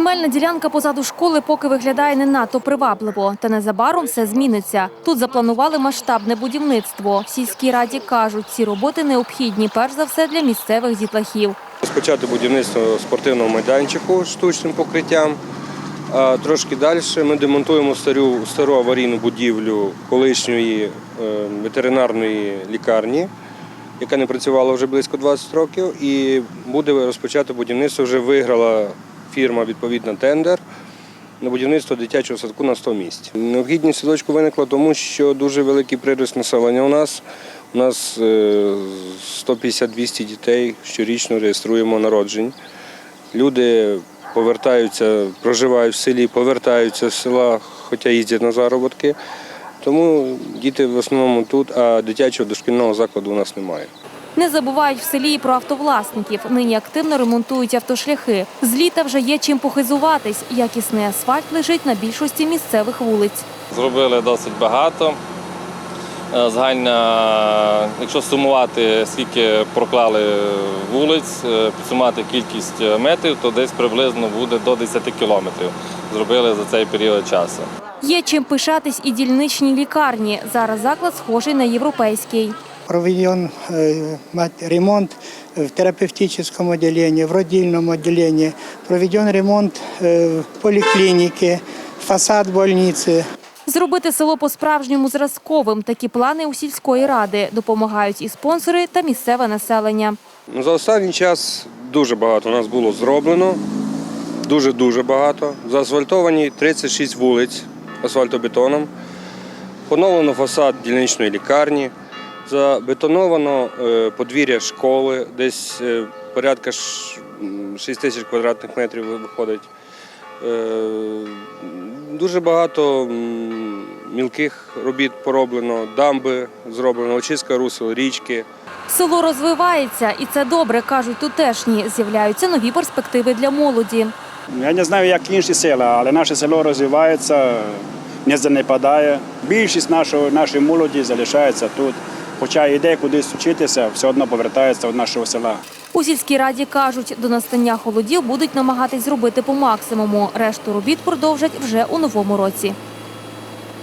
Земельна ділянка позаду школи поки виглядає не надто привабливо, та незабаром все зміниться. Тут запланували масштабне будівництво. В сільській раді кажуть, ці роботи необхідні перш за все для місцевих дітлахів. Розпочати будівництво спортивного майданчику з штучним покриттям. А трошки далі ми демонтуємо стару, стару аварійну будівлю колишньої е, ветеринарної лікарні, яка не працювала вже близько 20 років, і буде розпочати будівництво. Вже виграла фірма відповідно тендер на будівництво дитячого садку на 100 місць. Необхідність садочку виникла тому, що дуже великий прирост населення у нас. У нас е, 150-200 дітей щорічно реєструємо народжень. Люди повертаються, проживають в селі, повертаються з села, хоча їздять на заробітки. Тому діти в основному тут, а дитячого дошкільного закладу у нас немає. Не забувають в селі і про автовласників. Нині активно ремонтують автошляхи. З літа вже є чим похизуватись. Якісний асфальт лежить на більшості місцевих вулиць. Зробили досить багато. Е, Загальна, якщо сумувати, скільки проклали вулиць, е, підсумувати кількість метрів, то десь приблизно буде до 10 кілометрів. Зробили за цей період часу. Є чим пишатись і дільничній лікарні. Зараз заклад схожий на європейський проведен э, мат- ремонт в терапевтическом отделении, в родильном отделении, проведен ремонт э, в поликлинике, фасад больницы. Зробити село по-справжньому зразковим. Такі плани у сільської ради допомагають і спонсори та місцеве населення. Ну, За останній час дуже багато у нас було зроблено. Дуже-дуже багато. Заасфальтовані 36 вулиць асфальтобетоном. Поновлено фасад дільничної лікарні. Забетоновано е, подвір'я школи, десь е, порядка 6 тисяч квадратних метрів виходить. Е, Дуже багато мілких робіт пороблено, дамби зроблено, очистка русел, річки. Село розвивається, і це добре, кажуть тутешні. З'являються нові перспективи для молоді. Я не знаю, як інші села, але наше село розвивається, не занепадає. Більшість нашого, нашої молоді залишається тут. Хоча йде кудись вчитися, все одно повертається до нашого села. У сільській раді кажуть, до настання холодів будуть намагатись зробити по максимуму. Решту робіт продовжать вже у новому році.